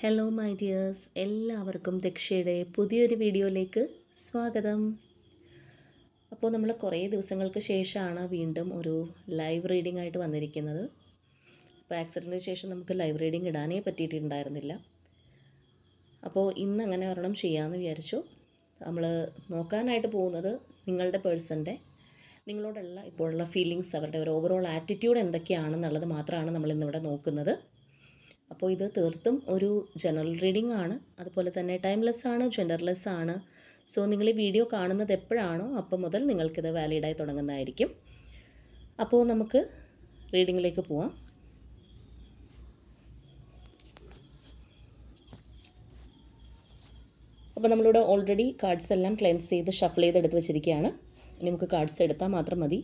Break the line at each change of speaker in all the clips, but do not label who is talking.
Hello my dears എല്ലാവർക്കും ദക്ഷയുടെ പുതിയൊരു വീഡിയോയിലേക്ക് സ്വാഗതം. അപ്പോൾ നമ്മൾ കുറേ ദിവസങ്ങൾക്ക് ശേഷമാണ് വീണ്ടും ഒരു ലൈവ് റീഡിംഗ് ആയിട്ട് വന്നിരിക്കുന്നത്. അപ്പോൾ ആക്സിഡന്റിന് ശേഷം നമുക്ക് ലൈവ് റീഡിംഗ് ഇടാനേ പറ്റിയിട്ടുണ്ടായിരുന്നില്ല. അപ്പോൾ ഇന്ന് അങ്ങനെ ഒരെണ്ണം ചെയ്യാമെന്ന് വിചാരിച്ചു. നമ്മൾ നോക്കാനായിട്ട് പോകുന്നത് നിങ്ങളുടെ പേഴ്സന്റെ നിങ്ങളോടുള്ള ഇപ്പോഴുള്ള ഫീലിങ്സ് അവരുടെ ഒരു ഓവറോൾ ആറ്റിറ്റ്യൂഡ് എന്തൊക്കെയാണെന്നുള്ളത് മാത്രമാണ് നമ്മൾ ഇന്നിവിടെ നോക്കുന്നത്. അപ്പോൾ ഇത് തീർത്തും ഒരു ജനറൽ റീഡിംഗ് ആണ്. അതുപോലെ തന്നെ ടൈംലെസ് ആണ് ജെൻഡർലെസ് ആണ്. സോ നിങ്ങൾ ഈ വീഡിയോ കാണുന്നത് എപ്പോഴാണോ അപ്പം മുതൽ നിങ്ങൾക്കിത് വാലിഡായി തുടങ്ങുന്നതായിരിക്കും. അപ്പോൾ നമുക്ക് റീഡിങ്ങിലേക്ക് പോവാം. അപ്പോൾ നമ്മളിവിടെ ഓൾറെഡി കാർഡ്സ് എല്ലാം ക്ലെൻസ് ചെയ്ത് ഷഫിൾ ചെയ്ത് എടുത്ത് വെച്ചിരിക്കുകയാണ്. ഇനി നമുക്ക് കാർഡ്സ് എടുത്താൽ മാത്രം മതി.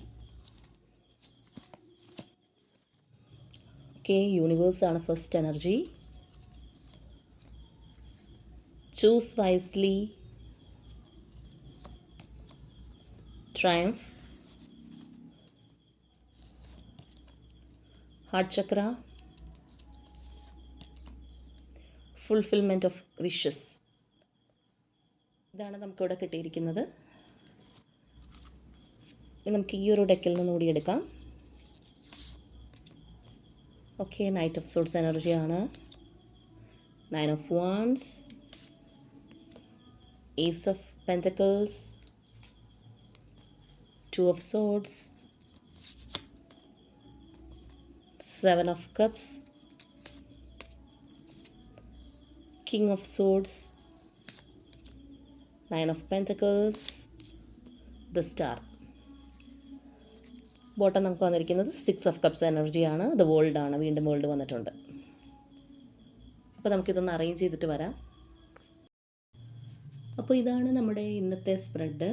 ഓക്കെ യൂണിവേഴ്സ് ആണ് first energy choose wisely triumph heart chakra fulfilment of wishes ഇതാണ് നമുക്കിവിടെ കിട്ടിയിരിക്കുന്നത്. നമുക്ക് ഈ ഒരു ഡെക്കിൽ നിന്ന് എടുക്കാം. ഓക്കെ നൈറ്റ് ഓഫ് സോൾസ് എനർജിയാണ് nine of wands ace of pentacles two of swords seven of cups king of swords nine of pentacles the star bottom നമുക്ക് വന്നിരിക്കുന്നത് സിക്സ് ഓഫ് കപ്സ് എനർജിയാണ് ഇത് ആണ്. വീണ്ടും വേൾഡ് വന്നിട്ടുണ്ട്. അപ്പോൾ നമുക്കിതൊന്ന് അറേഞ്ച് ചെയ്തിട്ട് വരാം. അപ്പോൾ ഇതാണ് നമ്മുടെ ഇന്നത്തെ സ്പ്രെഡ്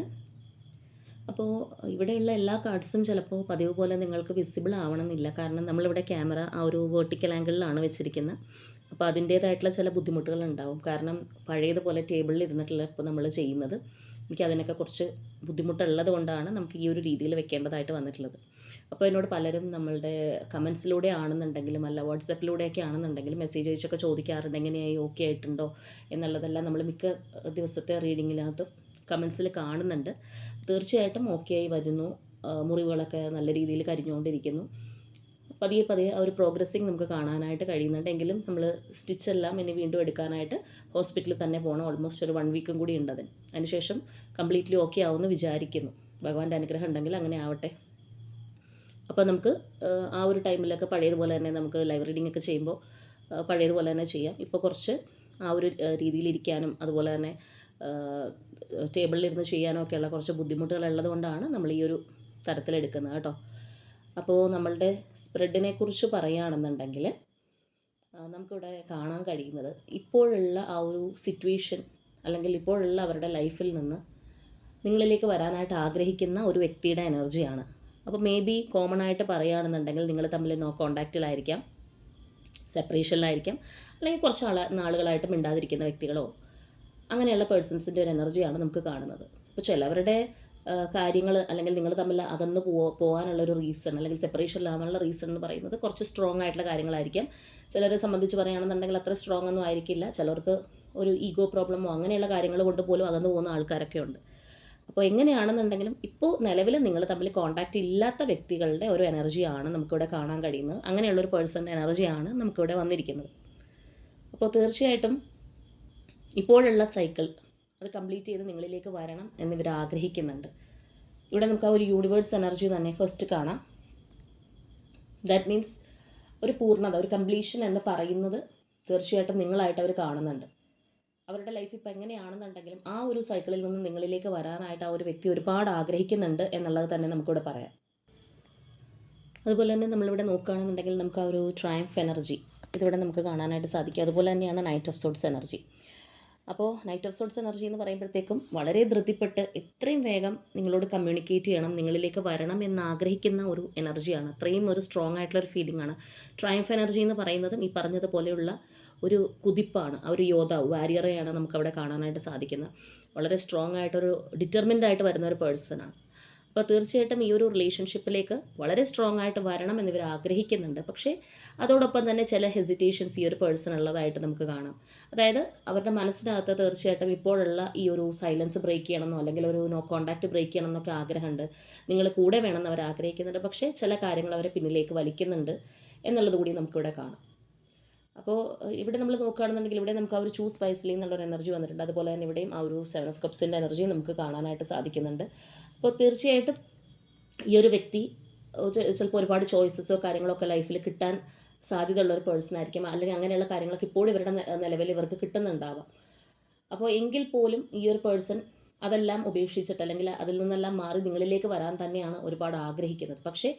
അപ്പോൾ ഇവിടെയുള്ള എല്ലാ കാർഡ്സും ചിലപ്പോൾ പതിവ് പോലെ നിങ്ങൾക്ക് വിസിബിൾ ആവണമെന്നില്ല. കാരണം നമ്മളിവിടെ ക്യാമറ ആ ഒരു വേർട്ടിക്കൽ ആംഗിളിലാണ് വെച്ചിരിക്കുന്നത് അപ്പോൾ അതിന്റേതായിട്ടുള്ള ചില ബുദ്ധിമുട്ടുകൾ ഉണ്ടാവും. കാരണം പഴയതുപോലെ ടേബിളിൽ ഇരുന്നിട്ടുള്ള ഇപ്പോൾ നമ്മൾ ചെയ്യുന്നത്. എനിക്ക് അതിനൊക്കെ കുറച്ച് ബുദ്ധിമുട്ടുള്ളത് കൊണ്ടാണ് നമുക്ക് ഈ ഒരു രീതിയിൽ വെക്കേണ്ടതായിട്ട് വന്നിട്ടുള്ളത്. അപ്പോൾ എന്നോട് പലരും നമ്മളുടെ കമൻസിലൂടെ ആണെന്നുണ്ടെങ്കിലും അല്ല വാട്സപ്പിലൂടെയൊക്കെ ആണെന്നുണ്ടെങ്കിലും മെസ്സേജ് അയച്ചൊക്കെ ചോദിക്കാറുണ്ട്. എങ്ങനെയായി? ഓക്കെ ആയിട്ടുണ്ടോ? എന്നുള്ളതെല്ലാം നമ്മൾ മിക്ക ദിവസത്തെ റീഡിങ്ങിനകത്ത് കമൻസിൽ കാണുന്നുണ്ട്. തീർച്ചയായിട്ടും ഓക്കെ ആയി വരുന്നു. മുറിവുകളൊക്കെ നല്ല രീതിയിൽ കരിഞ്ഞുകൊണ്ടിരിക്കുന്നു. പതിയെ പതിയെ ആ ഒരു പ്രോഗ്രസ്സിങ് നമുക്ക് കാണാനായിട്ട് കഴിയുന്നുണ്ട്. എങ്കിലും നമ്മൾ സ്റ്റിച്ചെല്ലാം ഇനി വീണ്ടും എടുക്കാനായിട്ട് ഹോസ്പിറ്റലിൽ തന്നെ പോകണം ഓൾമോസ്റ്റ് ഒരു വൺ വീക്കും കൂടി ഉണ്ട് അതിന്. അതിനുശേഷം കംപ്ലീറ്റ്ലി ഓക്കെ ആവുമെന്ന് വിചാരിക്കുന്നു. ഭഗവാന്റെ അനുഗ്രഹം ഉണ്ടെങ്കിൽ അങ്ങനെ ആവട്ടെ. അപ്പോൾ നമുക്ക് ആ ഒരു ടൈമിലൊക്കെ പഴയതുപോലെ തന്നെ നമുക്ക് ലൈവ് റീഡിംഗ് ഒക്കെ ചെയ്യുമ്പോൾ പഴയതുപോലെ തന്നെ ചെയ്യാം. ഇപ്പോൾ കുറച്ച് ആ ഒരു രീതിയിലിരിക്കാനും അതുപോലെ തന്നെ ടേബിളിലിരുന്ന് ചെയ്യാനും ഒക്കെയുള്ള കുറച്ച് ബുദ്ധിമുട്ടുകൾ ഉള്ളതുകൊണ്ടാണ് നമ്മൾ ഈ ഒരു തരത്തിലെടുക്കുന്നത് കേട്ടോ. അപ്പോൾ നമ്മളുടെ സ്പ്രെഡിനെ കുറിച്ച് പറയുകയാണെന്നുണ്ടെങ്കിൽ നമുക്കിവിടെ കാണാൻ കഴിയുന്നത് ഇപ്പോഴുള്ള ആ ഒരു സിറ്റുവേഷൻ അല്ലെങ്കിൽ ഇപ്പോഴുള്ള അവരുടെ ലൈഫിൽ നിന്ന് നിങ്ങളിലേക്ക് വരാനായിട്ട് ആഗ്രഹിക്കുന്ന ഒരു വ്യക്തിയുടെ എനർജിയാണ്. അപ്പോൾ മേ ബി കോമൺ ആയിട്ട് പറയുകയാണെന്നുണ്ടെങ്കിൽ നിങ്ങൾ തമ്മിൽ നോ കോണ്ടാക്റ്റിലായിരിക്കാം സെപ്പറേഷനിലായിരിക്കാം അല്ലെങ്കിൽ കുറച്ച് ആള നാളുകളായിട്ട് മിണ്ടാതിരിക്കുന്ന വ്യക്തികളോ അങ്ങനെയുള്ള പേഴ്സൺസിന്റെ ഒരു എനർജിയാണ് നമുക്ക് കാണുന്നത്. അപ്പോൾ ചിലവരുടെ കാര്യങ്ങൾ അല്ലെങ്കിൽ നിങ്ങൾ തമ്മിൽ അകന്ന് പോ പോകാനുള്ളൊരു റീസൺ അല്ലെങ്കിൽ സെപ്പറേഷൻ സെപ്പറേഷനിലാവാനുള്ള റീസൺ എന്ന് പറയുന്നത് കുറച്ച് സ്ട്രോങ് ആയിട്ടുള്ള കാര്യങ്ങളായിരിക്കാം. ചിലരെ സംബന്ധിച്ച് പറയുകയാണെന്നുണ്ടെങ്കിൽ അത്ര സ്ട്രോങ് ഒന്നും ആയിരിക്കില്ല. ചിലർക്ക് ഒരു ഈഗോ പ്രോബ്ലമോ അങ്ങനെയുള്ള കാര്യങ്ങൾ കൊണ്ട് പോലും അകന്നു പോകുന്ന ആൾക്കാരൊക്കെ ഉണ്ട്. അപ്പോൾ എങ്ങനെയാണെന്നുണ്ടെങ്കിലും ഇപ്പോൾ നിലവിൽ നിങ്ങൾ തമ്മിൽ കോൺടാക്റ്റ് ഇല്ലാത്ത വ്യക്തികളുടെ ഒരു എനർജിയാണ് നമുക്കിവിടെ കാണാൻ കഴിയുന്നത്. അങ്ങനെയുള്ള ഒരു പേഴ്സന്റെ എനർജിയാണ് നമുക്കിവിടെ വന്നിരിക്കുന്നത്. അപ്പോൾ തീർച്ചയായിട്ടും ഇപ്പോഴുള്ള സൈക്കിൾ അത് കംപ്ലീറ്റ് ചെയ്ത് നിങ്ങളിലേക്ക് വരണം എന്നിവർ ആഗ്രഹിക്കുന്നുണ്ട്. ഇവിടെ നമുക്ക് ആ ഒരു യൂണിവേഴ്സ് എനർജി തന്നെ ഫസ്റ്റ് കാണാം. ദാറ്റ് മീൻസ് ഒരു പൂർണത ഒരു കംപ്ലീഷൻ എന്ന് പറയുന്നത് തീർച്ചയായിട്ടും നിങ്ങളായിട്ട് അവർ കാണുന്നുണ്ട്. അവരുടെ ലൈഫ് ഇപ്പോൾ എങ്ങനെയാണെന്നുണ്ടെങ്കിലും ആ ഒരു സൈക്കിളിൽ നിന്ന് നിങ്ങളിലേക്ക് വരാനായിട്ട് ആ ഒരു വ്യക്തി ഒരുപാട് ആഗ്രഹിക്കുന്നുണ്ട് എന്നുള്ളത് തന്നെ നമുക്കിവിടെ പറയാം. അതുപോലെ തന്നെ നമ്മളിവിടെ നോക്കുകയാണെന്നുണ്ടെങ്കിൽ നമുക്ക് ആ ഒരു ട്രയംഫ് എനർജി ഇതിവിടെ നമുക്ക് കാണാനായിട്ട് സാധിക്കും. അതുപോലെ തന്നെയാണ് നൈറ്റ് ഓഫ് സോഡ്സ് എനർജി അപ്പോൾ നൈറ്റ് ഓഫ് സോട്ട്സ് എനർജി എന്ന് പറയുമ്പോഴത്തേക്കും വളരെ ധൃതിപ്പെട്ട് എത്രയും വേഗം നിങ്ങളോട് കമ്മ്യൂണിക്കേറ്റ് ചെയ്യണം നിങ്ങളിലേക്ക് വരണം എന്ന് ആഗ്രഹിക്കുന്ന ഒരു എനർജിയാണ് അത്രയും ഒരു സ്ട്രോങ് ആയിട്ടുള്ള ഒരു ഫീലിംഗ് ആണ്. ട്രയംഫ് എനർജി എന്ന് പറയുന്നതും ഈ പറഞ്ഞതുപോലെയുള്ള ഒരു കുതിപ്പാണ് ആ ഒരു യോദ്ധാവ് വാരിയറെയാണ് നമുക്കവിടെ കാണാനായിട്ട് സാധിക്കുന്നത്. വളരെ സ്ട്രോങ് ആയിട്ടൊരു ഡിറ്റർമിൻഡ് ആയിട്ട് വരുന്ന ഒരു പേഴ്സണാണ് അപ്പോൾ തീർച്ചയായിട്ടും ഈ ഒരു റിലേഷൻഷിപ്പിലേക്ക് വളരെ സ്ട്രോങ് ആയിട്ട് വരണം എന്നിവർ ആഗ്രഹിക്കുന്നുണ്ട്. പക്ഷേ അതോടൊപ്പം തന്നെ ചില ഹെസിറ്റേഷൻസ് ഈ ഒരു പേഴ്സൺ ഉള്ളതായിട്ട് നമുക്ക് കാണാം. അതായത് അവരുടെ മനസ്സിനകത്ത് തീർച്ചയായിട്ടും ഇപ്പോഴുള്ള ഈ ഒരു സൈലൻസ് ബ്രേക്ക് ചെയ്യണമെന്നോ അല്ലെങ്കിൽ ഒരു നോ കോണ്ടാക്ട് ബ്രേക്ക് ചെയ്യണം എന്നൊക്കെ ആഗ്രഹമുണ്ട്. നിങ്ങൾ കൂടെ വേണമെന്ന് അവർ ആഗ്രഹിക്കുന്നുണ്ട്. പക്ഷേ ചില കാര്യങ്ങൾ അവരെ പിന്നിലേക്ക് വലിക്കുന്നുണ്ട് എന്നുള്ളത് കൂടി നമുക്കിവിടെ കാണാം. അപ്പോൾ ഇവിടെ നമ്മൾ നോക്കുകയാണെന്നുണ്ടെങ്കിൽ ഇവിടെ നമുക്ക് ആ ഒരു ചൂസ് വൈസ്ലി എന്നുള്ളൊരു എനർജി വന്നിട്ടുണ്ട്. അതുപോലെ തന്നെ ഇവിടെയും ആ ഒരു സെവൻ ഓഫ് കപ്സിന്റെ എനർജി നമുക്ക് കാണാനായിട്ട് സാധിക്കുന്നുണ്ട്. അപ്പോൾ തീർച്ചയായിട്ടും ഈ ഒരു വ്യക്തി ചിലപ്പോൾ ഒരുപാട് ചോയ്സസോ കാര്യങ്ങളൊക്കെ ലൈഫിൽ കിട്ടാൻ സാധ്യതയുള്ള ഒരു പേഴ്സൺ ആയിരിക്കും. അല്ലെങ്കിൽ അങ്ങനെയുള്ള കാര്യങ്ങളൊക്കെ ഇപ്പോഴും ഇവരുടെ നിലവിൽ ഇവർക്ക് കിട്ടുന്നുണ്ടാവാം. അപ്പോൾ എങ്കിൽ പോലും ഈ ഒരു പേഴ്സൺ അതെല്ലാം ഉപേക്ഷിച്ചിട്ട് അല്ലെങ്കിൽ അതിൽ നിന്നെല്ലാം മാറി നിങ്ങളിലേക്ക് വരാൻ തന്നെയാണ് ഒരുപാട് ആഗ്രഹിക്കുന്നത്. പക്ഷേ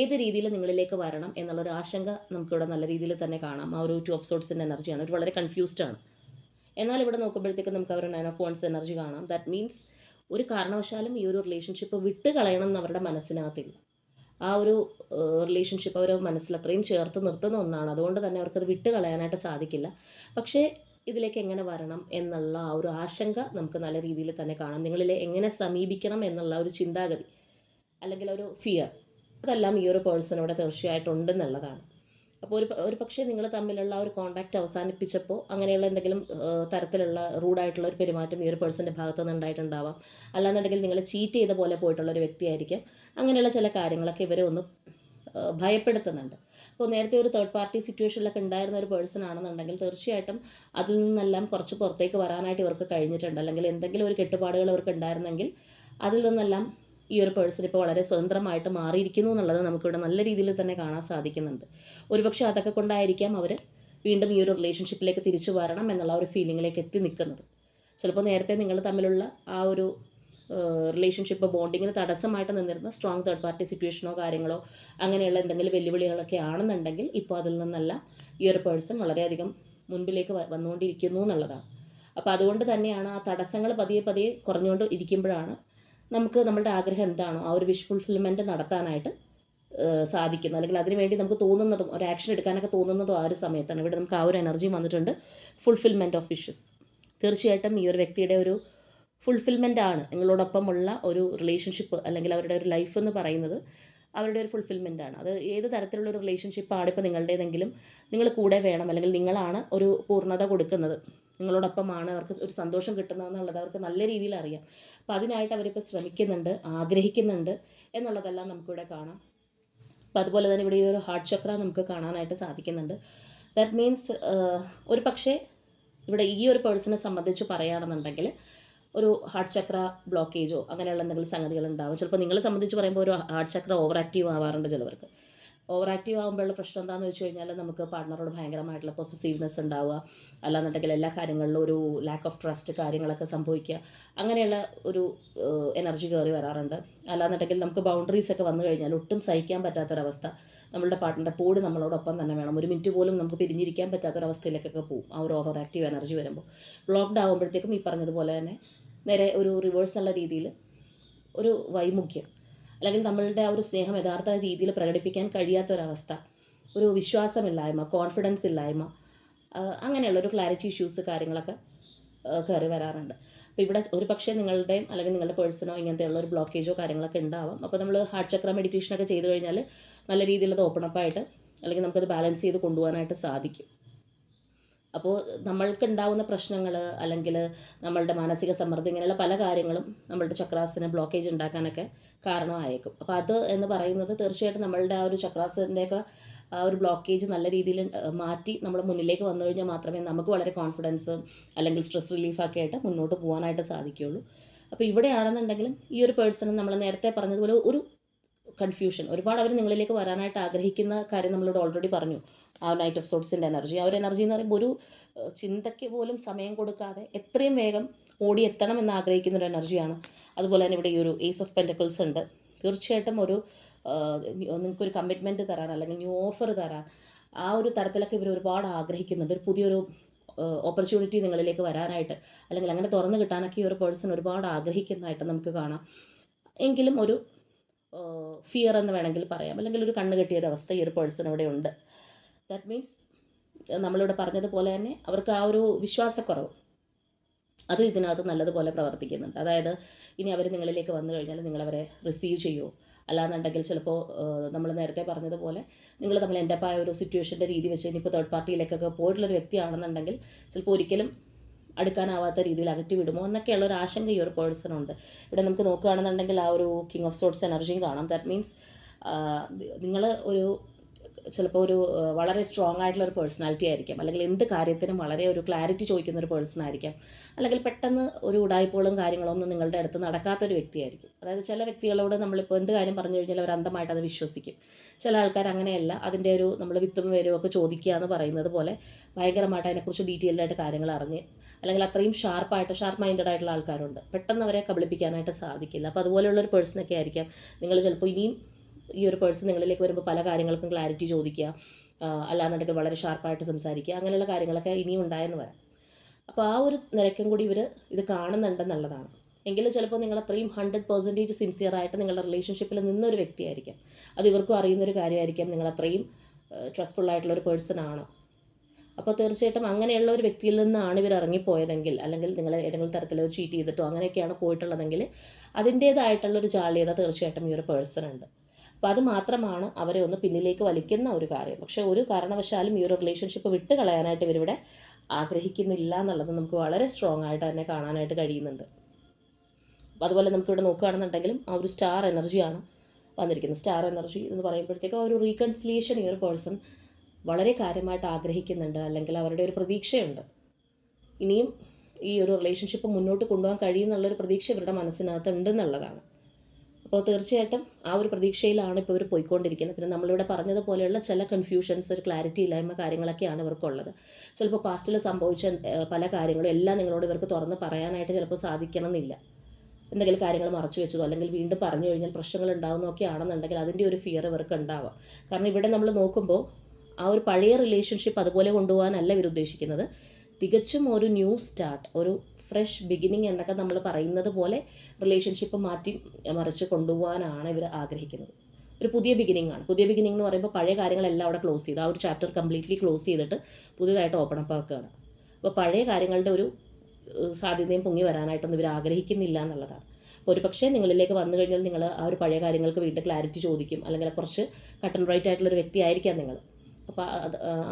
ഏത് രീതിയിൽ നിങ്ങളിലേക്ക് വരണം എന്നുള്ളൊരു ആശങ്ക നമുക്കിവിടെ നല്ല രീതിയിൽ തന്നെ കാണാം. ആ ഒരു ടു ഓഫ് സോട്ട്സിന്റെ എനർജിയാണ് ഒരു വളരെ കൺഫ്യൂസ്ഡ് ആണ്. എന്നാൽ ഇവിടെ നോക്കുമ്പോഴത്തേക്കും നമുക്ക് അവരുടെ നയൻ ഓഫ് വൺസ് എനർജി കാണാം. ദാറ്റ് മീൻസ് ഒരു കാരണവശാലും ഈ ഒരു റിലേഷൻഷിപ്പ് വിട്ട് കളയണം എന്ന് അവരുടെ മനസ്സിനകത്തില്ല. ആ ഒരു റിലേഷൻഷിപ്പ് അവർ മനസ്സിൽ അത്രയും ചേർത്ത് നിർത്തുന്ന ഒന്നാണ്. അതുകൊണ്ട് തന്നെ അവർക്കത് വിട്ട് കളയാനായിട്ട് സാധിക്കില്ല. പക്ഷേ ഇതിലേക്ക് എങ്ങനെ വരണം എന്നുള്ള ആ ഒരു ആശങ്ക നമുക്ക് നല്ല രീതിയിൽ തന്നെ കാണാം. നിങ്ങളിലെ എങ്ങനെ സമീപിക്കണം എന്നുള്ള ഒരു ചിന്താഗതി അല്ലെങ്കിൽ ഒരു ഫിയർ അതെല്ലാം ഈ ഒരു പേഴ്സൺ തീർച്ചയായിട്ടുണ്ടെന്നുള്ളതാണ്. അപ്പോൾ ഒരു ഒരു പക്ഷേ നിങ്ങൾ തമ്മിലുള്ള ഒരു കോണ്ടാക്റ്റ് അവസാനിപ്പിച്ചപ്പോൾ അങ്ങനെയുള്ള എന്തെങ്കിലും തരത്തിലുള്ള റൂഡായിട്ടുള്ള ഒരു പെരുമാറ്റം ഈ ഒരു പേഴ്സന്റെ ഭാഗത്തു നിന്ന് ഉണ്ടായിട്ടുണ്ടാവാം. അല്ലാന്നുണ്ടെങ്കിൽ നിങ്ങൾ ചീറ്റ് ചെയ്ത പോലെ പോയിട്ടുള്ള ഒരു വ്യക്തിയായിരിക്കും. അങ്ങനെയുള്ള ചില കാര്യങ്ങളൊക്കെ ഇവരെ ഒന്ന് ഭയപ്പെടുത്തുന്നുണ്ട്. അപ്പോൾ നേരത്തെ ഒരു തേർഡ് പാർട്ടി സിറ്റുവേഷനിലൊക്കെ ഉണ്ടായിരുന്ന ഒരു പേഴ്സൺ ആണെന്നുണ്ടെങ്കിൽ തീർച്ചയായിട്ടും അതിൽ നിന്നെല്ലാം കുറച്ച് പുറത്തേക്ക് വരാനായിട്ട് ഇവർക്ക് കഴിഞ്ഞിട്ടുണ്ട്. അല്ലെങ്കിൽ എന്തെങ്കിലും ഒരു കെട്ടുപാടുകൾ ഇവർക്ക് ഉണ്ടായിരുന്നെങ്കിൽ അതിൽ നിന്നെല്ലാം ഈ ഒരു പേഴ്സൺ ഇപ്പോൾ വളരെ സ്വതന്ത്രമായിട്ട് മാറിയിരിക്കുന്നു എന്നുള്ളത് നമുക്കിവിടെ നല്ല രീതിയിൽ തന്നെ കാണാൻ സാധിക്കുന്നുണ്ട്. ഒരുപക്ഷെ അതൊക്കെ കൊണ്ടായിരിക്കാം അവർ വീണ്ടും ഈ ഒരു റിലേഷൻഷിപ്പിലേക്ക് തിരിച്ചു വരണം എന്നുള്ള ഒരു ഫീലിങ്ങിലേക്ക് എത്തി നിൽക്കുന്നത്. ചിലപ്പോൾ നേരത്തെ നിങ്ങൾ തമ്മിലുള്ള ആ ഒരു റിലേഷൻഷിപ്പ് ബോണ്ടിങ്ങിന് തടസ്സമായിട്ട് നിന്നിരുന്ന സ്ട്രോങ് തേർഡ് പാർട്ടി സിറ്റുവേഷനോ കാര്യങ്ങളോ അങ്ങനെയുള്ള എന്തെങ്കിലും വെല്ലുവിളികളൊക്കെ ആണെന്നുണ്ടെങ്കിൽ ഇപ്പോൾ അതിൽ നിന്നെല്ലാം ഈ ഒരു പേഴ്സൺ വളരെയധികം മുൻപിലേക്ക് വന്നുകൊണ്ടിരിക്കുന്നു എന്നുള്ളതാണ്. അപ്പോൾ അതുകൊണ്ട് തന്നെയാണ് ആ തടസ്സങ്ങൾ പതിയെ പതിയെ കുറഞ്ഞുകൊണ്ട് ഇരിക്കുമ്പോഴാണ് നമുക്ക് നമ്മളുടെ ആഗ്രഹം എന്താണോ ആ ഒരു വിഷ് ഫുൾഫിൽമെന്റ് നടത്താനായിട്ട് സാധിക്കുന്നു. അല്ലെങ്കിൽ അതിനുവേണ്ടി നമുക്ക് തോന്നുന്നതും ഒരു ആക്ഷൻ എടുക്കാനൊക്കെ തോന്നുന്നതും ആ ഒരു സമയത്താണ്. ഇവിടെ നമുക്ക് ആ ഒരു എനർജി വന്നിട്ടുണ്ട്. ഫുൾഫിൽമെന്റ് ഓഫ് വിഷസ് തീർച്ചയായിട്ടും ഈ ഒരു വ്യക്തിയുടെ ഒരു ഫുൾഫിൽമെന്റ് ആണ് നിങ്ങളോടൊപ്പമുള്ള ഒരു റിലേഷൻഷിപ്പ് അല്ലെങ്കിൽ അവരുടെ ഒരു ലൈഫ് എന്ന് പറയുന്നത് അവരുടെ ഒരു ഫുൾഫിൽമെന്റ് ആണ്. അത് ഏത് തരത്തിലുള്ള ഒരു റിലേഷൻഷിപ്പാണ് ഇപ്പോൾ നിങ്ങളുടേതെങ്കിലും നിങ്ങൾ കൂടെ വേണം അല്ലെങ്കിൽ നിങ്ങളാണ് ഒരു പൂർണത കൊടുക്കുന്നത്. നിങ്ങളോടൊപ്പമാണ്. അവർക്ക് ഒരു സന്തോഷം കിട്ടുന്നതെന്നുള്ളത് അവർക്ക് നല്ല രീതിയിൽ അറിയാം. അപ്പോൾ അതിനായിട്ട് അവരിപ്പോൾ ശ്രമിക്കുന്നുണ്ട് ആഗ്രഹിക്കുന്നുണ്ട് എന്നുള്ളതെല്ലാം നമുക്കിവിടെ കാണാം. അപ്പോൾ അതുപോലെ തന്നെ ഇവിടെ ഈ ഒരു ഹാർട്ട് ചക്ര നമുക്ക് കാണാനായിട്ട് സാധിക്കുന്നുണ്ട്. ദാറ്റ് മീൻസ് ഒരു പക്ഷേ ഇവിടെ ഈ ഒരു പേഴ്സണെ സംബന്ധിച്ച് പറയുകയാണെന്നുണ്ടെങ്കിൽ ഒരു ഹാർട്ട് ചക്ര ബ്ലോക്കേജോ അങ്ങനെയുള്ള എന്തെങ്കിലും സംഗതികൾ ഉണ്ടാവും. ചിലപ്പോൾ നിങ്ങളെ സംബന്ധിച്ച് പറയുമ്പോൾ ഒരു ഹാർട്ട് ചക്ര ഓവർ ആക്റ്റീവ് ആവാറുണ്ട് ചിലവർക്ക്. ഓവർ ആക്റ്റീവ് ആകുമ്പോഴുള്ള പ്രശ്നം എന്താണെന്ന് വെച്ച് കഴിഞ്ഞാൽ നമുക്ക് പാർട്ട്ണറോട് ഭയങ്കരമായിട്ടുള്ള പൊസസീവ്നെസ് ഉണ്ടാവുക. അല്ലാന്നുണ്ടെങ്കിൽ എല്ലാ കാര്യങ്ങളിലും ഒരു ലാക്ക് ഓഫ് ട്രസ്റ്റ് കാര്യങ്ങളൊക്കെ സംഭവിക്കുക. അങ്ങനെയുള്ള ഒരു എനർജി കയറി വരാറുണ്ട്. അല്ലാന്നുണ്ടെങ്കിൽ നമുക്ക് ബൗണ്ടറീസ് ഒക്കെ വന്നു കഴിഞ്ഞാൽ ഒട്ടും സഹിക്കാൻ പറ്റാത്തൊരവസ്ഥ. നമ്മളുടെ പാർട്ട്ണറെ കൂടി നമ്മളോടൊപ്പം തന്നെ വേണം. ഒരു മിനിറ്റ് പോലും നമുക്ക് പിരിഞ്ഞിരിക്കാൻ പറ്റാത്തൊരവസ്ഥയിലേക്കൊക്കെ പോകും ആ ഒരു ഓവർ ആക്റ്റീവ് എനർജി വരുമ്പോൾ. ബ്ലോക്ക്ഡ് ആകുമ്പോഴത്തേക്കും ഈ പറഞ്ഞതുപോലെ തന്നെ നേരെ ഒരു റിവേഴ്സ് എന്നുള്ള രീതിയിൽ ഒരു വൈമുഖ്യം. അല്ലെങ്കിൽ നമ്മളുടെ ആ ഒരു സ്നേഹം യഥാർത്ഥ രീതിയിൽ പ്രകടിപ്പിക്കാൻ കഴിയാത്തൊരവസ്ഥ ഒരു വിശ്വാസമില്ലായ്മ കോൺഫിഡൻസ് ഇല്ലായ്മ അങ്ങനെയുള്ള ഒരു ക്ലാരിറ്റി ഇഷ്യൂസ് കാര്യങ്ങളൊക്കെ കയറി വരാറുണ്ട്. അപ്പോൾ ഇവിടെ ഒരു പക്ഷേ നിങ്ങളുടെയും അല്ലെങ്കിൽ നിങ്ങളുടെ പേഴ്സണോ ഇങ്ങനത്തെയുള്ള ഒരു ബ്ലോക്കേജോ കാര്യങ്ങളൊക്കെ ഉണ്ടാവാം. അപ്പോൾ നമ്മൾ ഹാർട്ട് ചക്ര മെഡിറ്റേഷനൊക്കെ ചെയ്തു കഴിഞ്ഞാൽ നല്ല രീതിയിൽ അത് ഓപ്പൺ അപ്പായിട്ട് അല്ലെങ്കിൽ നമുക്കത് ബാലൻസ് ചെയ്ത് കൊണ്ടുപോകാനായിട്ട് സാധിക്കും. അപ്പോൾ നമ്മൾക്ക് ഉണ്ടാവുന്ന പ്രശ്നങ്ങൾ അല്ലെങ്കിൽ നമ്മളുടെ മാനസിക സമ്മർദ്ദം ഇങ്ങനെയുള്ള പല കാര്യങ്ങളും നമ്മളുടെ ചക്രാസന ബ്ലോക്കേജ് ഉണ്ടാക്കാനൊക്കെ കാരണമായേക്കും. അപ്പോൾ അത് എന്ന് പറയുന്നത് തീർച്ചയായിട്ടും നമ്മളുടെ ആ ഒരു ചക്രാസിന്റെയൊക്കെ ആ ഒരു ബ്ലോക്കേജ് നല്ല രീതിയിൽ മാറ്റി നമ്മൾ മുന്നിലേക്ക് വന്നു കഴിഞ്ഞാൽ മാത്രമേ നമുക്ക് വളരെ കോൺഫിഡൻസ് അല്ലെങ്കിൽ സ്ട്രെസ് റിലീഫൊക്കെ ആയിട്ട് മുന്നോട്ട് പോകാനായിട്ട് സാധിക്കുകയുള്ളൂ. അപ്പോൾ ഇവിടെയാണെന്നുണ്ടെങ്കിലും ഈ ഒരു പേഴ്സൺ നമ്മൾ നേരത്തെ പറഞ്ഞതുപോലെ ഒരു കൺഫ്യൂഷൻ ഒരുപാട് അവർ നിങ്ങളിലേക്ക് വരാനായിട്ട് ആഗ്രഹിക്കുന്ന കാര്യം നമ്മളോട് ഓൾറെഡി പറഞ്ഞു. ആ നൈറ്റ് ഓഫ് സോട്ട്സിന്റെ എനർജി ആ ഒരു എനർജി എന്ന് പറയുമ്പോൾ ഒരു ചിന്തയ്ക്ക് പോലും സമയം കൊടുക്കാതെ എത്രയും വേഗം ഓടി എത്തണം എന്ന് ആഗ്രഹിക്കുന്ന ഒരു എനർജിയാണ് അതുപോലെ തന്നെ ഇവിടെ ഈ ഒരു ഏസ് ഓഫ് പെന്റക്കിൾസ് ഉണ്ട്. തീർച്ചയായിട്ടും ഒരു നിങ്ങൾക്കൊരു കമ്മിറ്റ്മെന്റ് തരാൻ അല്ലെങ്കിൽ ന്യൂ ഓഫർ തരാൻ ആ ഒരു തരത്തിലൊക്കെ ഇവർ ഒരുപാട് ആഗ്രഹിക്കുന്നുണ്ട്. ഒരു പുതിയൊരു ഓപ്പർച്യൂണിറ്റി നിങ്ങളിലേക്ക് വരാനായിട്ട് അല്ലെങ്കിൽ അങ്ങനെ തുറന്നു കിട്ടാനൊക്കെ ഈ ഒരു പേഴ്സൺ ഒരുപാട് ആഗ്രഹിക്കുന്നതായിട്ട് നമുക്ക് കാണാം. എങ്കിലും ഒരു ഫിയർ എന്ന് വേണമെങ്കിൽ പറയാം. അല്ലെങ്കിൽ ഒരു കണ്ണ് കെട്ടിയ ഒരു അവസ്ഥ ഈ ഒരു പേഴ്സൺ ഇവിടെ ഉണ്ട്. ദാറ്റ് മീൻസ് നമ്മളിവിടെ പറഞ്ഞതുപോലെ തന്നെ അവർക്ക് ആ ഒരു വിശ്വാസക്കുറവ്. അത് ഇതിനകത്ത് നല്ലതുപോലെ പ്രവർത്തിക്കുന്നുണ്ട്. അതായത് ഇനി അവർ നിങ്ങളിലേക്ക് വന്നു കഴിഞ്ഞാൽ നിങ്ങളവരെ റിസീവ് ചെയ്യുമോ അല്ലാന്നുണ്ടെങ്കിൽ ചിലപ്പോൾ നമ്മൾ നേരത്തെ പറഞ്ഞതുപോലെ നിങ്ങൾ തമ്മിൽ എന്റെ ആയ ഒരു സിറ്റുവേഷന്റെ രീതി വെച്ച് ഇനിയിപ്പോൾ തേർഡ് പാർട്ടിയിലേക്കൊക്കെ പോയിട്ടുള്ളൊരു വ്യക്തിയാണെന്നുണ്ടെങ്കിൽ ചിലപ്പോൾ ഒരിക്കലും അടുക്കാനാവാത്ത രീതിയിൽ അകറ്റി വിടുമോ എന്നൊക്കെയുള്ള ഒരു ആശങ്ക ഈ ഒരു പേഴ്സണുണ്ട് ഇവിടെ നമുക്ക് നോക്കുകയാണെന്നുണ്ടെങ്കിൽ ആ ഒരു കിങ് ഓഫ് സോട്ട്സ് എനർജിയും കാണാം. ദാറ്റ് മീൻസ് നിങ്ങൾ ഒരു ചിലപ്പോൾ ഒരു വളരെ സ്ട്രോങ് ആയിട്ടുള്ള ഒരു പേഴ്സണാലിറ്റി ആയിരിക്കാം. അല്ലെങ്കിൽ എന്ത് കാര്യത്തിനും വളരെ ഒരു ക്ലാരിറ്റി ചോദിക്കുന്ന ഒരു പേഴ്സൺ ആയിരിക്കാം. അല്ലെങ്കിൽ പെട്ടെന്ന് ഒരു ഉടായ്പകളും കാര്യങ്ങളൊന്നും നിങ്ങളുടെ അടുത്ത് നടക്കാത്തൊരു വ്യക്തിയായിരിക്കും. അതായത് ചില വ്യക്തികളോട് നമ്മളിപ്പോൾ എന്ത് കാര്യം പറഞ്ഞു കഴിഞ്ഞാൽ അവർ അന്ധമായിട്ട് അത് വിശ്വസിക്കും. ചില ആൾക്കാർ അങ്ങനെയല്ല. അതിന്റെ ഒരു നമ്മൾ വിത്തും വരും ഒക്കെ ചോദിക്കുക എന്ന് പറയുന്നത് പോലെ ഭയങ്കരമായിട്ട് അതിനെക്കുറിച്ച് ഡീറ്റെയിൽഡായിട്ട് കാര്യങ്ങൾ അറിഞ്ഞ് അല്ലെങ്കിൽ അത്രയും ഷാർപ്പായിട്ട് ഷാർപ്പ് മൈൻഡഡ് ആയിട്ടുള്ള ആൾക്കാരുണ്ട്. പെട്ടെന്ന് അവരെ കബളിപ്പിക്കാനായിട്ട് സാധിക്കില്ല. അപ്പോൾ അതുപോലെയുള്ള ഒരു പേഴ്സണൊക്കെ ആയിരിക്കാം. നിങ്ങൾ ചിലപ്പോൾ ഇനിയും ഈ ഒരു പേഴ്സൺ നിങ്ങളിലേക്ക് വരുമ്പോൾ പല കാര്യങ്ങൾക്കും ക്ലാരിറ്റി ചോദിക്കുക. അല്ലാന്നുണ്ടെങ്കിൽ വളരെ ഷാർപ്പായിട്ട് സംസാരിക്കുക. അങ്ങനെയുള്ള കാര്യങ്ങളൊക്കെ ഇനിയും ഉണ്ടായെന്ന് വരാം. അപ്പോൾ ആ ഒരു നിലയ്ക്കും കൂടി ഇവർ ഇത് കാണുന്നുണ്ടെന്നുള്ളതാണ്. എങ്കിലും ചിലപ്പോൾ നിങ്ങൾ അത്രയും ഹൺഡ്രഡ് പെർസെന്റേജ് സിൻസിയർ ആയിട്ട് നിങ്ങളുടെ റിലേഷൻഷിപ്പിൽ നിന്നൊരു വ്യക്തിയായിരിക്കാം. അത് ഇവർക്കും അറിയുന്നൊരു കാര്യമായിരിക്കാം. നിങ്ങൾ അത്രയും ട്രസ്റ്റ്ഫുൾ ആയിട്ടുള്ള ഒരു പേഴ്സൺ ആണ്. അപ്പോൾ തീർച്ചയായിട്ടും അങ്ങനെയുള്ള ഒരു വ്യക്തിയിൽ നിന്നാണ് ഇവർ ഇറങ്ങിപ്പോയതെങ്കിൽ അല്ലെങ്കിൽ നിങ്ങൾ ഏതെങ്കിലും തരത്തിൽ ചീറ്റ് ചെയ്തിട്ടോ അങ്ങനെയൊക്കെയാണ് പോയിട്ടുള്ളതെങ്കിൽ അതിന്റേതായിട്ടുള്ളൊരു ജാള്യത തീർച്ചയായിട്ടും ഈ ഒരു പേഴ്സൺ ഉണ്ട്. അപ്പോൾ അത് മാത്രമാണ് അവരെ ഒന്ന് പിന്നിലേക്ക് വലിക്കുന്ന ഒരു കാര്യം. പക്ഷേ ഒരു കാരണവശാലും ഈ ഒരു റിലേഷൻഷിപ്പ് വിട്ട് കളയാനായിട്ട് ഇവരിവിടെ ആഗ്രഹിക്കുന്നില്ല എന്നുള്ളത് നമുക്ക് വളരെ സ്ട്രോങ് ആയിട്ട് തന്നെ കാണാനായിട്ട് കഴിയുന്നുണ്ട്. അതുപോലെ നമുക്കിവിടെ നോക്കുകയാണെന്നുണ്ടെങ്കിലും ആ ഒരു സ്റ്റാർ എനർജിയാണ് വന്നിരിക്കുന്നത്. സ്റ്റാർ എനർജി എന്ന് പറയുമ്പോഴത്തേക്കും ആ ഒരു റീകൺസിലിയേഷൻ ഈ ഒരു പേഴ്സൺ വളരെ കാര്യമായിട്ട് ആഗ്രഹിക്കുന്നുണ്ട് അല്ലെങ്കിൽ അവരുടെ ഒരു പ്രതീക്ഷയുണ്ട്. ഇനിയും ഈ ഒരു റിലേഷൻഷിപ്പ് മുന്നോട്ട് കൊണ്ടുപോകാൻ കഴിയുമെന്നുള്ളൊരു പ്രതീക്ഷ ഇവരുടെ മനസ്സിനകത്ത് ഉണ്ടെന്നുള്ളതാണ് അപ്പോൾ തീർച്ചയായിട്ടും ആ ഒരു പ്രതീക്ഷയിലാണ് ഇപ്പോൾ ഇവർ പോയിക്കൊണ്ടിരിക്കുന്നത്. പിന്നെ നമ്മളിവിടെ പറഞ്ഞതുപോലെയുള്ള ചില കൺഫ്യൂഷൻസ് ഒരു ക്ലാരിറ്റി ഇല്ലായ്മ കാര്യങ്ങളൊക്കെയാണ് ഇവർക്കുള്ളത്. ചിലപ്പോൾ പാസ്റ്റിൽ സംഭവിച്ച പല കാര്യങ്ങളും എല്ലാം നിങ്ങളോട് ഇവർക്ക് തുറന്ന് പറയാനായിട്ട് ചിലപ്പോൾ സാധിക്കണമെന്നില്ല. എന്തെങ്കിലും കാര്യങ്ങൾ മറച്ചു വെച്ചതോ അല്ലെങ്കിൽ വീണ്ടും പറഞ്ഞു കഴിഞ്ഞാൽ പ്രശ്നങ്ങൾ ഉണ്ടാകുന്നൊക്കെ ആണെന്നുണ്ടെങ്കിൽ അതിന്റെ ഒരു ഫിയർ ഇവർക്ക് ഉണ്ടാവാം. കാരണം ഇവിടെ നമ്മൾ നോക്കുമ്പോൾ ആ ഒരു പഴയ റിലേഷൻഷിപ്പ് അതുപോലെ കൊണ്ടുപോകാനല്ല ഇവർ ഉദ്ദേശിക്കുന്നത് തികച്ചും ഒരു ന്യൂ സ്റ്റാർട്ട് ഒരു ഫ്രഷ് ബിഗിനിങ് എന്നൊക്കെ നമ്മൾ പറയുന്നത് പോലെ റിലേഷൻഷിപ്പ് മാറ്റി മറിച്ച് കൊണ്ടുപോകാനാണ് ഇവർ ആഗ്രഹിക്കുന്നത്. ഒരു പുതിയ ബിഗിനിങ് ആണ്. പുതിയ ബിഗിനിങ് എന്ന് പറയുമ്പോൾ പഴയ കാര്യങ്ങളെല്ലാം അവിടെ ക്ലോസ് ചെയ്തു ആ ഒരു ചാപ്റ്റർ കംപ്ലീറ്റ്ലി ക്ലോസ് ചെയ്തിട്ട് പുതിയതായിട്ട് ഓപ്പൺ അപ്പ് ആക്കുകയാണ്. അപ്പോൾ പഴയ കാര്യങ്ങളുടെ ഒരു സാധ്യതയും പൊങ്ങി വരാനായിട്ടൊന്നും ഇവർ ആഗ്രഹിക്കുന്നില്ല എന്നുള്ളതാണ്. അപ്പോൾ ഒരു പക്ഷേ നിങ്ങളിലേക്ക് വന്നു കഴിഞ്ഞാൽ നിങ്ങൾ ആ ഒരു പഴയ കാര്യങ്ങൾക്ക് വീണ്ടും ക്ലാരിറ്റി ചോദിക്കും. അല്ലെങ്കിൽ കുറച്ച് കട്ടൺ റൈറ്റ് ആയിട്ടുള്ള ഒരു വ്യക്തി ആയിരിക്കാം നിങ്ങൾ അപ്പോൾ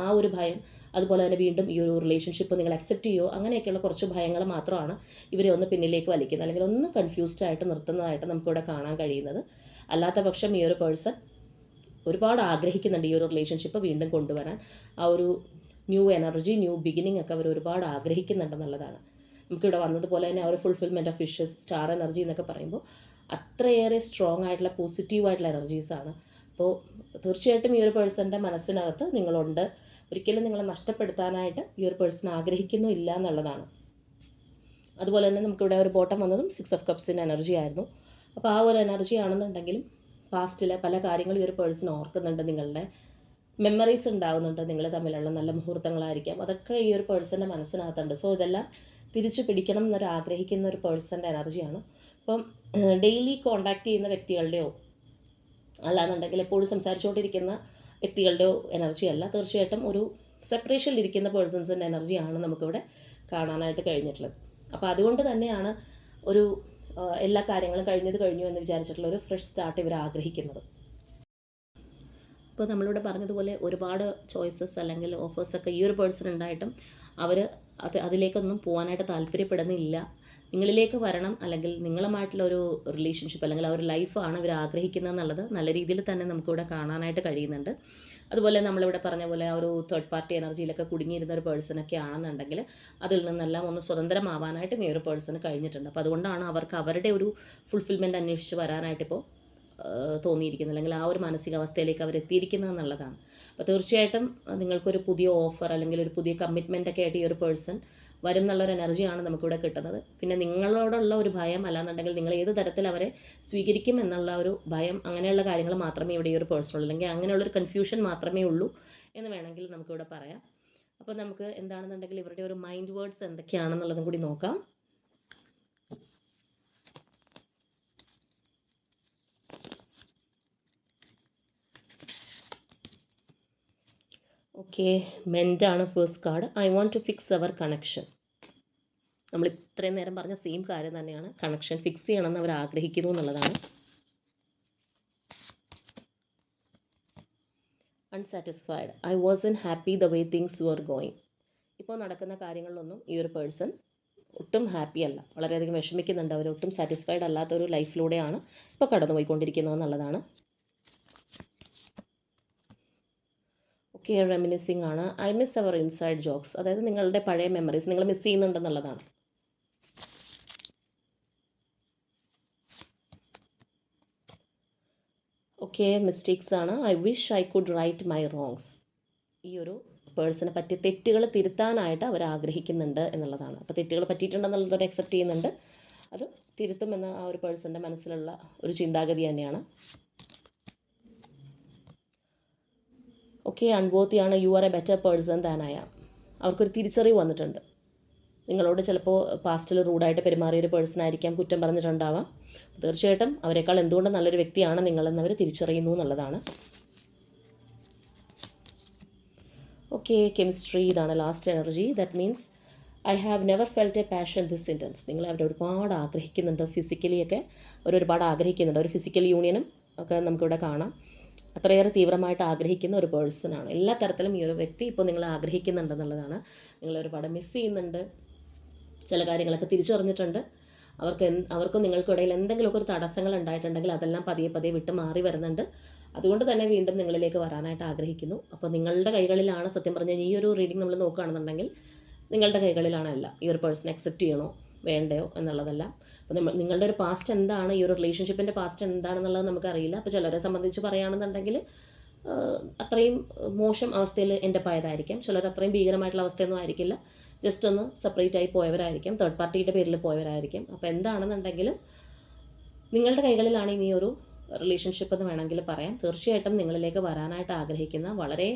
ആ ഒരു ഭയം അതുപോലെ തന്നെ വീണ്ടും ഈ ഒരു റിലേഷൻഷിപ്പ് നിങ്ങൾ അക്സെപ്റ്റ് ചെയ്യുമോ അങ്ങനെയൊക്കെയുള്ള കുറച്ച് ഭയങ്ങൾ മാത്രമാണ് ഇവരെ ഒന്ന് പിന്നിലേക്ക് വലിക്കുന്നത്. അല്ലെങ്കിൽ ഒന്ന് കൺഫ്യൂസ്ഡ് ആയിട്ട് നിർത്തുന്നതായിട്ട് നമുക്കിവിടെ കാണാൻ കഴിയുന്നത്. അല്ലാത്ത പക്ഷം ഈ ഒരു പേഴ്സൺ ഒരുപാട് ആഗ്രഹിക്കുന്നുണ്ട് ഈ ഒരു റിലേഷൻഷിപ്പ് വീണ്ടും കൊണ്ടുവരാൻ. ആ ഒരു ന്യൂ എനർജി ന്യൂ ബിഗിനിങ് ഒക്കെ അവർ ഒരുപാട് ആഗ്രഹിക്കുന്നുണ്ടെന്നുള്ളതാണ് നമുക്കിവിടെ വന്നതുപോലെ തന്നെ അവർ ഒരു fulfilment of wishes star energy എന്നൊക്കെ പറയുമ്പോൾ അത്രയേറെ സ്ട്രോങ് ആയിട്ടുള്ള പോസിറ്റീവ് ആയിട്ടുള്ള എനർജീസാണ് അപ്പോൾ തീർച്ചയായിട്ടും ഈ ഒരു പേഴ്സന്റെ മനസ്സിനകത്ത് നിങ്ങളുണ്ട്. ഒരിക്കലും നിങ്ങളെ നഷ്ടപ്പെടുത്താനായിട്ട് ഈ ഒരു പേഴ്സൺ ആഗ്രഹിക്കുന്നു ഇല്ല എന്നുള്ളതാണ്. അതുപോലെ തന്നെ നമുക്കിവിടെ ഒരു ബോട്ടം വന്നതും സിക്സ് ഓഫ് കപ്സിന്റെ എനർജി ആയിരുന്നു. അപ്പോൾ ആ ഒരു എനർജി ആണെന്നുണ്ടെങ്കിലും പാസ്റ്റിലെ പല കാര്യങ്ങളും ഈ ഒരു പേഴ്സൺ ഓർക്കുന്നുണ്ട് നിങ്ങളുടെ മെമ്മറീസ് ഉണ്ടാവുന്നുണ്ട് നിങ്ങൾ തമ്മിലുള്ള നല്ല മുഹൂർത്തങ്ങളായിരിക്കാം. അതൊക്കെ ഈ ഒരു പേഴ്സന്റെ മനസ്സിനകത്തുണ്ട്. സോ ഇതെല്ലാം തിരിച്ചു പിടിക്കണം എന്നൊരു ആഗ്രഹിക്കുന്ന ഒരു പേഴ്സന്റെ എനർജിയാണ്. അപ്പം ഡെയിലി കോണ്ടാക്ട് ചെയ്യുന്ന വ്യക്തികളുടെയോ അല്ലാന്നുണ്ടെങ്കിൽ എപ്പോഴും സംസാരിച്ചുകൊണ്ടിരിക്കുന്ന വ്യക്തികളുടെ എനർജി അല്ല തീർച്ചയായിട്ടും ഒരു സെപ്പറേഷനിലിരിക്കുന്ന പേഴ്സൺസിന്റെ എനർജിയാണ് നമുക്കിവിടെ കാണാനായിട്ട് കഴിഞ്ഞിട്ടുള്ളത്. അപ്പോൾ അതുകൊണ്ട് തന്നെയാണ് ഒരു എല്ലാ കാര്യങ്ങളും കഴിഞ്ഞത് കഴിഞ്ഞു എന്ന് വിചാരിച്ചിട്ടുള്ള ഒരു ഫ്രഷ് സ്റ്റാർട്ട് ഇവർ ആഗ്രഹിക്കുന്നത്. ഇപ്പോൾ നമ്മളിവിടെ പറഞ്ഞതുപോലെ ഒരുപാട് ചോയ്സസ് അല്ലെങ്കിൽ ഓഫേഴ്സൊക്കെ ഈ ഒരു പേഴ്സൺ ഉണ്ടായിട്ടും അവർ അത് അതിലേക്കൊന്നും പോകാനായിട്ട് താല്പര്യപ്പെടുന്നില്ല. നിങ്ങളിലേക്ക് വരണം അല്ലെങ്കിൽ നിങ്ങളുമായിട്ടുള്ള ഒരു റിലേഷൻഷിപ്പ് അല്ലെങ്കിൽ ആ ഒരു ലൈഫാണ് ഇവർ ആഗ്രഹിക്കുന്നത് എന്നുള്ളത് നല്ല രീതിയിൽ തന്നെ നമുക്കിവിടെ കാണാനായിട്ട് കഴിയുന്നുണ്ട്. അതുപോലെ നമ്മളിവിടെ പറഞ്ഞ പോലെ ആ ഒരു തേർഡ് പാർട്ടി എനർജിയിലൊക്കെ കുടുങ്ങിയിരുന്ന ഒരു പേഴ്സണൊക്കെ ആണെന്നുണ്ടെങ്കിൽ അതിൽ നിന്നെല്ലാം ഒന്ന് സ്വതന്ത്രമാവാനായിട്ട് ഈ ഒരു പേഴ്സണ് കഴിഞ്ഞിട്ടുണ്ട്. അപ്പോൾ അതുകൊണ്ടാണ് അവർക്ക് അവരുടെ ഒരു ഫുൾഫിൽമെന്റ് അന്വേഷിച്ച് വരാനായിട്ടിപ്പോൾ തോന്നിയിരിക്കുന്നത് അല്ലെങ്കിൽ ആ ഒരു മാനസികാവസ്ഥയിലേക്ക് അവർ എത്തിയിരിക്കുന്നത് എന്നുള്ളതാണ്. അപ്പോൾ തീർച്ചയായിട്ടും നിങ്ങൾക്കൊരു പുതിയ ഓഫർ അല്ലെങ്കിൽ ഒരു പുതിയ കമ്മിറ്റ്മെന്റ് ഒക്കെ ആയിട്ട് ഈ ഒരു പേഴ്സൺ വരും എന്നുള്ളൊരു എനർജിയാണ് നമുക്കിവിടെ കിട്ടുന്നത്. പിന്നെ നിങ്ങളോടുള്ള ഒരു ഭയം അല്ലാന്നുണ്ടെങ്കിൽ നിങ്ങൾ ഏത് തരത്തിൽ അവരെ സ്വീകരിക്കും എന്നുള്ള ഒരു ഭയം അങ്ങനെയുള്ള കാര്യങ്ങൾ മാത്രമേ ഇവിടെ ഈ ഒരു പേഴ്സണൽ അല്ലെങ്കിൽ അങ്ങനെയുള്ളൊരു കൺഫ്യൂഷൻ മാത്രമേ ഉള്ളൂ എന്ന് വേണമെങ്കിൽ നമുക്കിവിടെ പറയാം. അപ്പോൾ നമുക്ക് എന്താണെന്നുണ്ടെങ്കിൽ ഇവരുടെ ഒരു മൈൻഡ് വേർഡ്സ് എന്തൊക്കെയാണെന്നുള്ളതും കൂടി നോക്കാം. Okay മെന്റാണ് first card I want to fix our connection നമ്മൾ ഇത്രയും നേരം പറഞ്ഞ സെയിം കാര്യം തന്നെയാണ്. കണക്ഷൻ ഫിക്സ് ചെയ്യണമെന്ന് അവർ ആഗ്രഹിക്കുന്നു എന്നുള്ളതാണ്. Unsatisfied I was unhappy the way things were going ഇപ്പോൾ നടക്കുന്ന കാര്യങ്ങളിലൊന്നും ഈ ഒരു പേഴ്സൺ ഒട്ടും ഹാപ്പി അല്ല. വളരെയധികം വിഷമിക്കുന്നുണ്ട്. അവർ ഒട്ടും സാറ്റിസ്ഫൈഡ് അല്ലാത്ത ഒരു ലൈഫിലൂടെയാണ് ഇപ്പോൾ കടന്നുപോയിക്കൊണ്ടിരിക്കുന്നത് എന്നുള്ളതാണ്. ഓക്കെ റെമിനിസിങ് ആണ്. I miss our inside jokes അതായത് നിങ്ങളുടെ പഴയ മെമ്മറീസ് നിങ്ങൾ മിസ് ചെയ്യുന്നുണ്ടെന്നുള്ളതാണ് ഓക്കെ മിസ്റ്റേക്സ് ആണ്. I wish I could right my wrongs ഈ ഒരു പേഴ്സണെ പറ്റി തെറ്റുകൾ തിരുത്താനായിട്ട് അവർ ആഗ്രഹിക്കുന്നുണ്ട് എന്നുള്ളതാണ്. അപ്പോൾ തെറ്റുകൾ പറ്റിയിട്ടുണ്ടെന്നുള്ളത് അവർ അക്സെപ്റ്റ് ചെയ്യുന്നുണ്ട്. അത് തിരുത്തുമെന്ന ആ ഒരു പേഴ്സന്റെ മനസ്സിലുള്ള ഒരു ചിന്താഗതി തന്നെയാണ്. Okay അൺബോത്തിയാണ് you are a better person ആം അവർക്കൊരു തിരിച്ചറിവ് വന്നിട്ടുണ്ട്. നിങ്ങളോട് ചിലപ്പോൾ പാസ്റ്റിൽ റൂഡായിട്ട് പെരുമാറിയ ഒരു പേഴ്സൺ ആയിരിക്കാം കുറ്റം പറഞ്ഞിട്ടുണ്ടാവാം. തീർച്ചയായിട്ടും അവരെക്കാൾ എന്തുകൊണ്ട് നല്ലൊരു വ്യക്തിയാണ് നിങ്ങളെന്ന് അവർ തിരിച്ചറിയുന്നു എന്നുള്ളതാണ്. ഓക്കെ കെമിസ്ട്രി ഇതാണ് last energy that means I have never felt a passion this intense നിങ്ങൾ അവർ ഒരുപാട് ആഗ്രഹിക്കുന്നുണ്ട് ഫിസിക്കലി ഒക്കെ. അവർ ഒരുപാട് ആഗ്രഹിക്കുന്നുണ്ട്. ഒരു ഫിസിക്കൽ യൂണിയനും ഒക്കെ നമുക്കിവിടെ കാണാം. അത്രയേറെ തീവ്രമായിട്ട് ആഗ്രഹിക്കുന്ന ഒരു പേഴ്സണാണ് എല്ലാ തരത്തിലും ഈ ഒരു വ്യക്തി ഇപ്പോൾ നിങ്ങൾ ആഗ്രഹിക്കുന്നുണ്ടെന്നുള്ളതാണ് നിങ്ങൾ ഒരുപാട് മിസ് ചെയ്യുന്നുണ്ട്. ചില കാര്യങ്ങളൊക്കെ തിരിച്ചറിഞ്ഞിട്ടുണ്ട്. അവർക്ക് അവർക്കും നിങ്ങൾക്കും ഇടയിൽ എന്തെങ്കിലുമൊക്കെ ഒരു തടസ്സങ്ങൾ ഉണ്ടായിട്ടുണ്ടെങ്കിൽ അതെല്ലാം പതിയെ പതിയെ വിട്ട് മാറി വരുന്നുണ്ട്. അതുകൊണ്ട് തന്നെ വീണ്ടും നിങ്ങളിലേക്ക് വരാനായിട്ട് ആഗ്രഹിക്കുന്നു. അപ്പോൾ നിങ്ങളുടെ കൈകളിലാണ് സത്യം പറഞ്ഞാൽ ഈ ഒരു റീഡിംഗ് നമ്മൾ നോക്കുകയാണെന്നുണ്ടെങ്കിൽ നിങ്ങളുടെ കൈകളിലാണല്ല ഈ ഒരു പേഴ്സൺ അക്സെപ്റ്റ് ചെയ്യണോ വേണ്ടയോ എന്നുള്ളതെല്ലാം. അപ്പോൾ നമ്മൾ നിങ്ങളുടെ ഒരു പാസ്റ്റ് എന്താണ്? ഈ ഒരു റിലേഷൻഷിപ്പിന്റെ പാസ്റ്റ് എന്താണെന്നുള്ളത് നമുക്കറിയില്ല. അപ്പോൾ ചിലരെ സംബന്ധിച്ച് പറയുകയാണെന്നുണ്ടെങ്കിൽ അത്രയും മോശം അവസ്ഥയിൽ എന്റെ പായതായിരിക്കാം. ചിലർ അത്രയും ഭീകരമായിട്ടുള്ള അവസ്ഥയൊന്നും ആയിരിക്കില്ല. ജസ്റ്റ് ഒന്ന് സെപ്പറേറ്റ് ആയി പോയവരായിരിക്കാം. തേർഡ് പാർട്ടിയുടെ പേരിൽ പോയവരായിരിക്കും. അപ്പോൾ എന്താണെന്നുണ്ടെങ്കിലും നിങ്ങളുടെ കൈകളിലാണ് ഇനി ഒരു റിലേഷൻഷിപ്പ് എന്ന് വേണമെങ്കിൽ പറയാം. തീർച്ചയായിട്ടും നിങ്ങളിലേക്ക് വരാനായിട്ട് ആഗ്രഹിക്കുന്ന വളരെ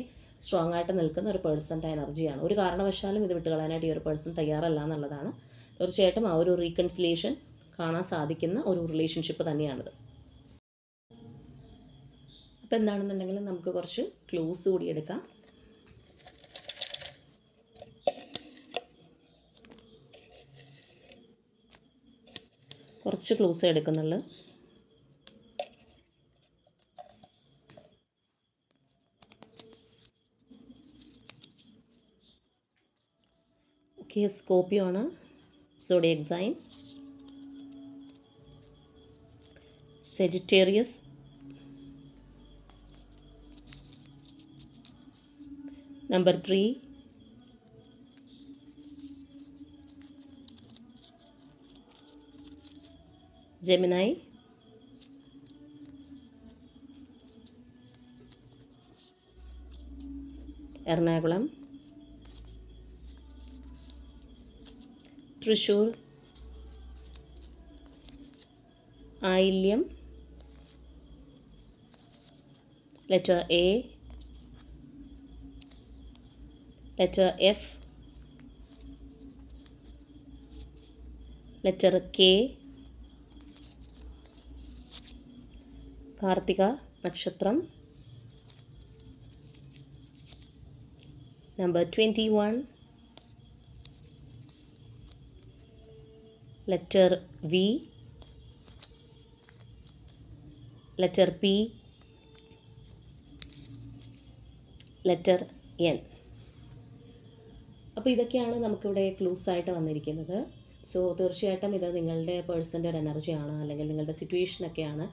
സ്ട്രോങ് ആയിട്ട് നിൽക്കുന്ന ഒരു പേഴ്സന്റെ എനർജിയാണ് ഒരു കാരണവശാലും ഇത് വിട്ടുകളയാനായിട്ട് ഈ ഒരു പേഴ്സൺ തയ്യാറല്ല എന്നുള്ളതാണ്. തീർച്ചയായിട്ടും ആ ഒരു റീകൺസിലേഷൻ കാണാൻ സാധിക്കുന്ന ഒരു റിലേഷൻഷിപ്പ് തന്നെയാണിത്. അപ്പോൾ എന്താണെന്നുണ്ടെങ്കിൽ നമുക്ക് കുറച്ച് ക്ലോസ് കൂടി എടുക്കാം. കുറച്ച് ക്ലൂസ് എടുക്കുന്നുള്ളൂ. ഓക്കെ സ്കോപ്പിയോ ആണ്. Zodiac sign Sagittarius number three Gemini Ernakulam Thrissur Ayilyam letter A letter F letter K Karthika നക്ഷത്രം. Number twenty one letter V letter P letter N അപ്പോൾ ഇതൊക്കെയാണ് നമുക്കിവിടെ ക്ലൂസ് ആയിട്ട് വന്നിരിക്കുന്നത്. സോ തീർച്ചയായിട്ടും ഇത് നിങ്ങളുടെ പേഴ്സന്റെ ഒരു എനർജിയാണ് അല്ലെങ്കിൽ നിങ്ങളുടെ സിറ്റുവേഷനൊക്കെയാണ്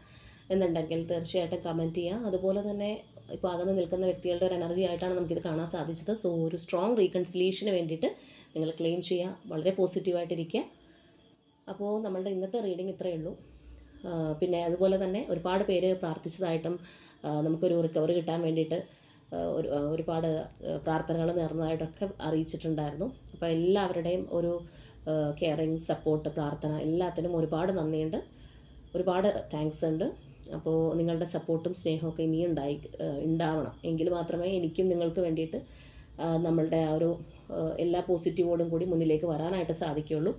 എന്നുണ്ടെങ്കിൽ തീർച്ചയായിട്ടും കമന്റ് ചെയ്യുക അതുപോലെ തന്നെ ഇപ്പോൾ അകന്ന് നിൽക്കുന്ന വ്യക്തികളുടെ ഒരു എനർജി ആയിട്ടാണ് നമുക്കിത് കാണാൻ സാധിച്ചത്. സോ ഒരു സ്ട്രോങ് റീകൺസിലിയേഷന് വേണ്ടിയിട്ട് നിങ്ങൾ ക്ലെയിം ചെയ്യുക. വളരെ പോസിറ്റീവായിട്ടിരിക്കുക അപ്പോൾ നമ്മളുടെ ഇന്നത്തെ റീഡിംഗ് ഇത്രയേ ഉള്ളൂ. പിന്നെ അതുപോലെ തന്നെ ഒരുപാട് പേര് പ്രാർത്ഥിച്ചതായിട്ടും നമുക്കൊരു റിക്കവറി കിട്ടാൻ വേണ്ടിയിട്ട് ഒരു ഒരുപാട് പ്രാർത്ഥനകൾ നേർന്നതായിട്ടൊക്കെ അറിയിച്ചിട്ടുണ്ടായിരുന്നു. അപ്പോൾ എല്ലാവരുടെയും ഒരു കെയറിങ് സപ്പോർട്ട് പ്രാർത്ഥന എല്ലാത്തിനും ഒരുപാട് നന്ദിയുണ്ട്. ഒരുപാട് താങ്ക്സ് ഉണ്ട്. അപ്പോൾ നിങ്ങളുടെ സപ്പോർട്ടും സ്നേഹമൊക്കെ ഇനിയും ഉണ്ടായി ഉണ്ടാവണം. എങ്കിൽ മാത്രമേ എനിക്കും നിങ്ങൾക്ക് വേണ്ടിയിട്ട് നമ്മളുടെ ആ ഒരു എല്ലാ പോസിറ്റീവോടും കൂടി മുന്നിലേക്ക് വരാനായിട്ട് സാധിക്കുകയുള്ളൂ.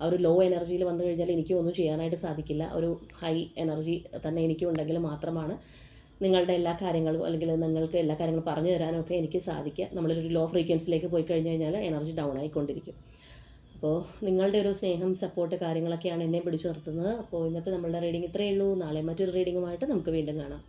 ആ ഒരു ലോ എനർജിയിൽ വന്നു കഴിഞ്ഞാൽ എനിക്കും ഒന്നും ചെയ്യാനായിട്ട് സാധിക്കില്ല. ഒരു ഹൈ എനർജി തന്നെ എനിക്കും ഉണ്ടെങ്കിൽ മാത്രമാണ് നിങ്ങളുടെ എല്ലാ കാര്യങ്ങളും അല്ലെങ്കിൽ നിങ്ങൾക്ക് എല്ലാ കാര്യങ്ങളും പറഞ്ഞു തരാനൊക്കെ എനിക്ക് സാധിക്കുക. നമ്മളൊരു ലോ ഫ്രീക്വൻസിയിലേക്ക് പോയി കഴിഞ്ഞു കഴിഞ്ഞാൽ എനർജി ഡൗൺ ആയിക്കൊണ്ടിരിക്കും. അപ്പോൾ നിങ്ങളുടെ ഒരു സ്നേഹം സപ്പോർട്ട് കാര്യങ്ങളൊക്കെയാണ് എന്നെ പിടിച്ചു നിർത്തുന്നത് അപ്പോൾ ഇന്നത്തെ നമ്മളുടെ റീഡിംഗ് ഇത്രയേ ഉള്ളൂ. നാളെ മറ്റൊരു റീഡിങ്ങുമായിട്ട് നമുക്ക് വീണ്ടും കാണാം.